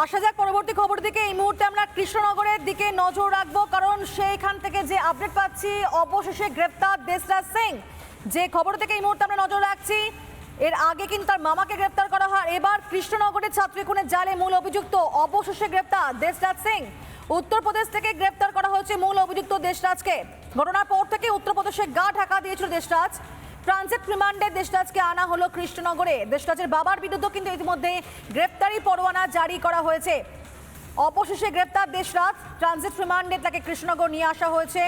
আসা যাক পরবর্তী খবর দিকে। এই মুহূর্তে আমরা কৃষ্ণনগরের দিকে নজর রাখব, কারণ সেইখান থেকে যে আপডেট পাচ্ছি, অবশেষে গ্রেপ্তার দেশরাজ সিং। যে খবর থেকে এই মুহূর্তে আমরা নজর রাখছি, এর আগে কিন্তু তার মামাকে গ্রেপ্তার করা হয়। এবার কৃষ্ণনগরের ছাত্রী খুনের জালে মূল অভিযুক্ত, অবশেষে গ্রেপ্তার দেশরাজ সিং। উত্তরপ্রদেশ থেকে গ্রেপ্তার করা হয়েছে মূল অভিযুক্ত দেশরাজকে। ঘটনার পর থেকে উত্তরপ্রদেশে গা ঢাকা দিয়েছিল দেশরাজ। ট্রানজিট রিমান্ডে দেশরাজকে আনা হলো কৃষ্ণনগরে। দেশরাজের বাবার বিরুদ্ধে কিন্তু ইতিমধ্যে গ্রেপ্তারি পরোয়ানা জারি করা হয়েছে। অবশেষে গ্রেপ্তার দেশরাজ, ট্রানজিট রিমান্ডে তাকে কৃষ্ণনগর নিয়ে আসা হয়েছে।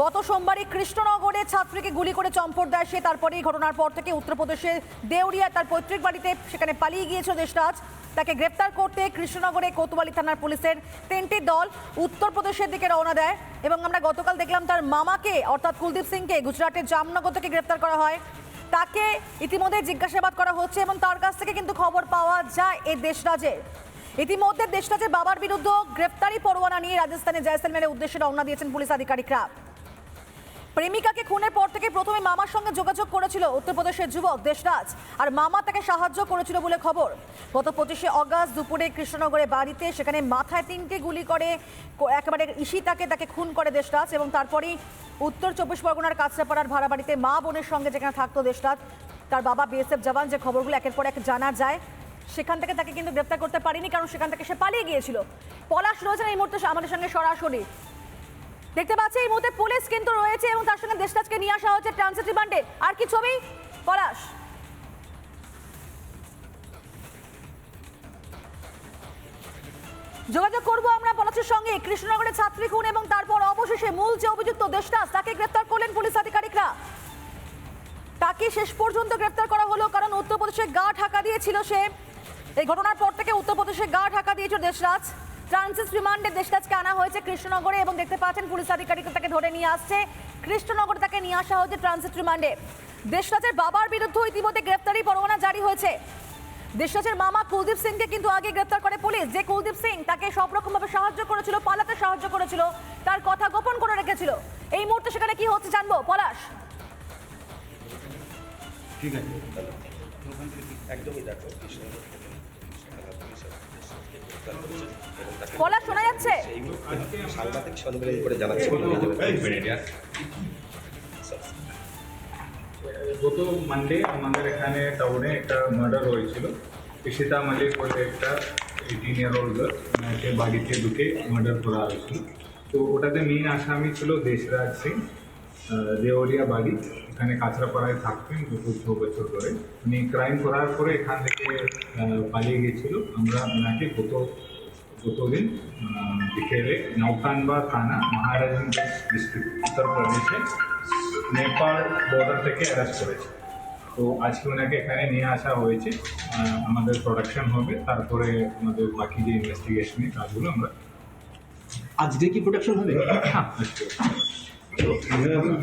গত সোমবারই কৃষ্ণনগরে ছাত্রীকে গুলি করে চম্পট দেয় সে, তারপরেই ঘটনার পর থেকে উত্তরপ্রদেশের দেউরিয়া তার পৈতৃক বাড়িতে সেখানে পালিয়ে গিয়েছিল দেশরাজ। তাকে গ্রেপ্তার করতে কৃষ্ণনগরে কোতোয়ালি থানার পুলিশের তিনটি দল উত্তরপ্রদেশের দিকে রওনা দেয় এবং আমরা গতকাল দেখলাম তার মামাকে, অর্থাৎ কুলদীপ সিংকে, গুজরাটের জামনগর থেকে গ্রেপ্তার করা হয়। তাকে ইতিমধ্যে জিজ্ঞাসাবাদ করা হচ্ছে এবং তার কাছ থেকে কিন্তু খবর পাওয়া যায় এই দেশরাজে। ইতিমধ্যে দেশরাজের বাবার বিরুদ্ধে গ্রেপ্তারি পরোয়ানা নিয়ে রাজস্থানে জয়সলমেরের উদ্দেশ্যে রওনা দিয়েছেন পুলিশ আধিকারিকরা। প্রেমিকাকে খুনের পর থেকে প্রথমে মামার সঙ্গে যোগাযোগ করেছিল উত্তরপ্রদেশের যুবক দেশরাজ। আর মামা তাকে সাহায্য করেছিল বলে খবর। গত পঁচিশে অগাস্ট দুপুরে কৃষ্ণনগরে বাড়িতে সেখানে মাথায় তিনটে গুলি করে একেবারে ইশিতাকে তাকে খুন করে দেশরাজ এবং তারপরেই উত্তর চব্বিশ পরগনার কাছড়াপাড়ার ভাড়া বাড়িতে মা বোনের সঙ্গে যেখানে থাকতো দেশরাজ, তার বাবা বিএসএফ জওয়ান যে খবরগুলো একের পর এক জানা যায়, সেখান থেকে তাকে কিন্তু গ্রেপ্তার করতে পারিনি কারণ সেখান থেকে সে পালিয়ে গিয়েছিল। পলাশ রয়েছেন এই মুহূর্তে আমাদের সঙ্গে সরাসরি। দেখতে পাচ্ছি এই মুহূর্তে পুলিশ কিন্তু রয়েছে এবং তার সঙ্গে দেশরাজকে নিয়ে আসা হচ্ছে ট্রানজিট রিমান্ডে আর কি ছবি? পলাশ। যোগাযোগ করব আমরা পলাশের সঙ্গে। কৃষ্ণনগরের ছাত্রী খুন এবং তারপর অবশেষে মূল যে অভিযুক্ত দেশরাজ, তাকে গ্রেপ্তার করলেন পুলিশ আধিকারিকরা। তাকে শেষ পর্যন্ত গ্রেপ্তার করা হলো কারণ উত্তরপ্রদেশে গা ঢাকা দিয়েছিল সে। এই ঘটনার পর থেকে উত্তরপ্রদেশে গা ঢাকা দিয়েছিল দেশরাজ। ট্রানজিট রিমান্ডে দেশরাজকে আনা হয়েছে কৃষ্ণনগরে এবং দেখতে পাচ্ছেন পুলিশ আধিকারিক তাকে ধরে নিয়ে আসছে। কৃষ্ণনগরে তাকে নিয়ে আসা হয়েছে ট্রানজিট রিমান্ডে। দেশরাজের বাবার বিরুদ্ধে ইতিমধ্যে গ্রেপ্তারি পরোয়ানা জারি হয়েছে। দেশরাজের মামা কুলদীপ সিংকে কিন্তু আগে গ্রেপ্তার করে পুলিশ। যে কুলদীপ সিং তাকে সব রকম ভাবে সাহায্য করেছিল, পালাতে সাহায্য করেছিল, তার কথা গোপন করে রেখেছিল। এই মুহূর্তে সেখানে কি হচ্ছে জানব? পলাশ। ঠিক আছে, একদমই দেখো এবং শোনা যাচ্ছে? এই মুহূর্তে সাংবাদিক সম্মেলন করে জানাচ্ছে। গত মানডে আমাদের এখানে টাউনে একটা মার্ডার হয়েছিল। ঈশিতা মালিক বলে একটা এইটিন ইয়ার ওল্ড গার্ল ওনাকে বাড়িতে ঢুকে মার্ডার করা হয়েছিল। তো ওটাতে মেন আসামি ছিল দেশরাজ সিং আহ, দেওয়ালিয়া বাড়ি। এখানে কাঁচরাপাড়ায় থাকতেন গত ছ বছর ধরে। উনি ক্রাইম করার পরে এখান থেকে পালিয়ে গিয়েছিল। আমরা ওনাকে গত গতদিন বিকেলে নৌকানবা থানা মহারাজগঞ্জ ডিস্ট্রিক্ট উত্তরপ্রদেশে নেপাল বর্ডার থেকে অ্যারেস্ট করেছে। তো আজকে ওনাকে এখানে নিয়ে আসা হয়েছে। আমাদের প্রোডাকশন হবে। তারপরে আমাদের বাকি যে ইনভেস্টিগেশনের কাজগুলো আমরা আজকে কি প্রোটেকশন হবে? হ্যাঁ,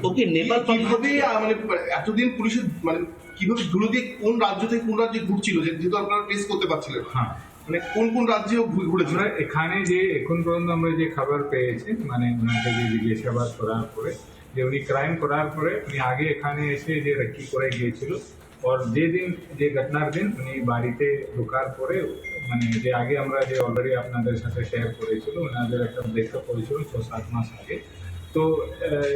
ওকে নেপাল কীভাবে মানে এতদিন পুলিশের মানে কীভাবে ধুলো দিয়ে কোন রাজ্য থেকে কোন রাজ্যে ঘুরছিল যেহেতু আপনারা টেস্ট করতে পারছিলেন। হ্যাঁ। মানে কোন কোন রাজ্যেও ঘু- ঘুরেছিল? আমরা এখানে যে এখন পর্যন্ত আমরা যে খবর পেয়েছি মানে ওনাকে যে জিজ্ঞাসাবাদ করার পরে যে উনি ক্রাইম করার পরে উনি আগে এখানে এসে যে রেকি করে গিয়েছিল আর যে দিন যে ঘটনার দিন উনি বাড়িতে ঢোকার পরে মানে যে আগে আমরা যে অলরেডি আপনাদের সাথে শেয়ার করেছিল ওনাদের একটা ব্রেকআপ হয়েছিল ছ সাত মাস আগে তো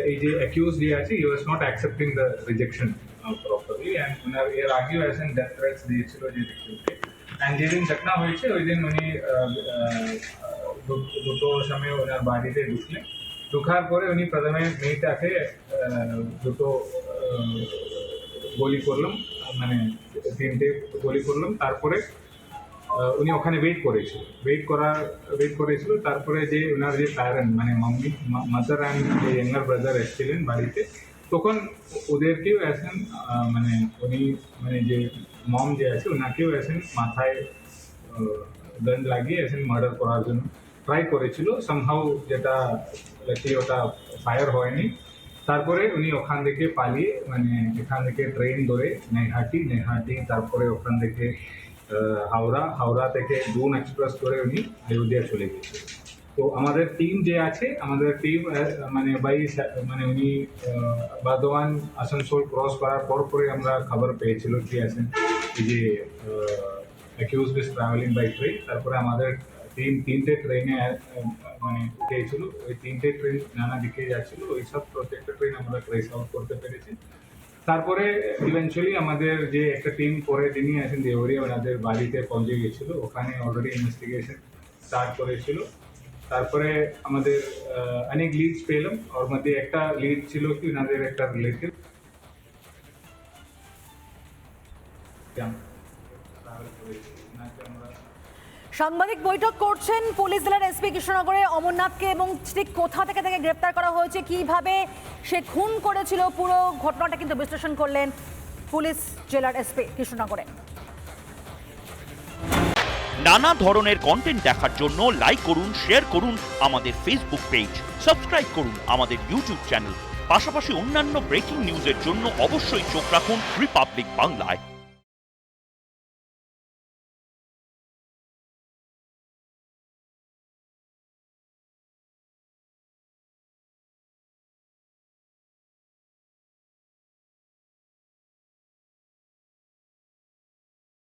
এই যে অ্যাকিউজ যে আছে you was not accepting the rejection properly and ওনার এর আগেও এসেন ডেথ থ্রেটস দিয়েছিল যে রিকিউকে অ্যান্ড যেদিন ঘটনা হয়েছে ওই দিন উনি দুটো সময় ওনার বাড়িতে ঢুকলেন ঢোকার পরে উনি প্রথমে মেয়েটাকে দুটো গুলি করলাম মানে তিনটে গুলি করলাম তারপরে উনি ওখানে ওয়েট করেছিল। ওয়েট করার ওয়েট করেছিল তারপরে যে ওনার যে প্যারেন্ট মানে মাম্মি মাদার অ্যান্ড যে ইয়াঙ্গার ব্রাদার এসেছিলেন বাড়িতে তখন ওদেরকেও এসেন আহ, মানে উনি মানে যে মম যে আছে ওনাকেও এসেন মাথায় দণ্ড লাগিয়ে এসেন মার্ডার করার জন্য ট্রাই করেছিল। সামহাউ যেটা লাকি ওটা ফায়ার হয়নি। তারপরে উনি ওখান থেকে পালিয়ে মানে এখান থেকে ট্রেন ধরে নেহাটি নেহাটি তারপরে ওখান থেকে আহ, হাওড়া হাওড়া থেকে ডুন এক্সপ্রেস করে উনি অযোধ্যা চলে গেছে। তো আমাদের টিম যে আছে আমাদের টিম মানে বাই মানে উনি আহ, আসানসোল ক্রস করার পর পরে আমরা খবর পেয়েছিল কি আছেন যে আহ, accused is travelling by train তারপরে আমাদের টিম তিনটে ট্রেনে মানে উঠেছিল ওই তিনটে ট্রেন নানা দিকে যাচ্ছিল ওই সব প্রত্যেকটা ট্রেন আমরা ট্রেস আউট করতে পেরেছি। তারপরে ইভেনচুয়ালি আমাদের যে একটা টিম পরে তিনি আছেন দেওয়ারিয়া ওনাদের বাড়িতে পৌঁছে গেছিল ওখানে অলরেডি ইনভেস্টিগেশন স্টার্ট করেছিল। তারপরে আমাদের অনেক লিডস পেলাম। ওর মধ্যে একটা লিড ছিল কি, ওনাদের একটা রিলেটিভ আমরা সাংবাদিক বৈঠক করছেন পুলিশ জেলার এসপি কৃষ্ণনগরে। অমরনাথকে এবং ঠিক কোথা থেকে তাকে গ্রেপ্তার করা হয়েছে, কীভাবে সে খুন করেছিল, পুরো ঘটনাটা কিন্তু বিশ্লেষণ করলেন পুলিশ জেলার এসপি কৃষ্ণনগরে। নানা ধরনের কন্টেন্ট দেখার জন্য লাইক করুন শেয়ার করুন আমাদের ফেসবুক পেজ সাবস্ক্রাইব করুন আমাদের ইউটিউব চ্যানেল পাশাপাশি অন্যান্য ব্রেকিং নিউজের জন্য অবশ্যই চোখ রাখুন রিপাবলিক বাংলায়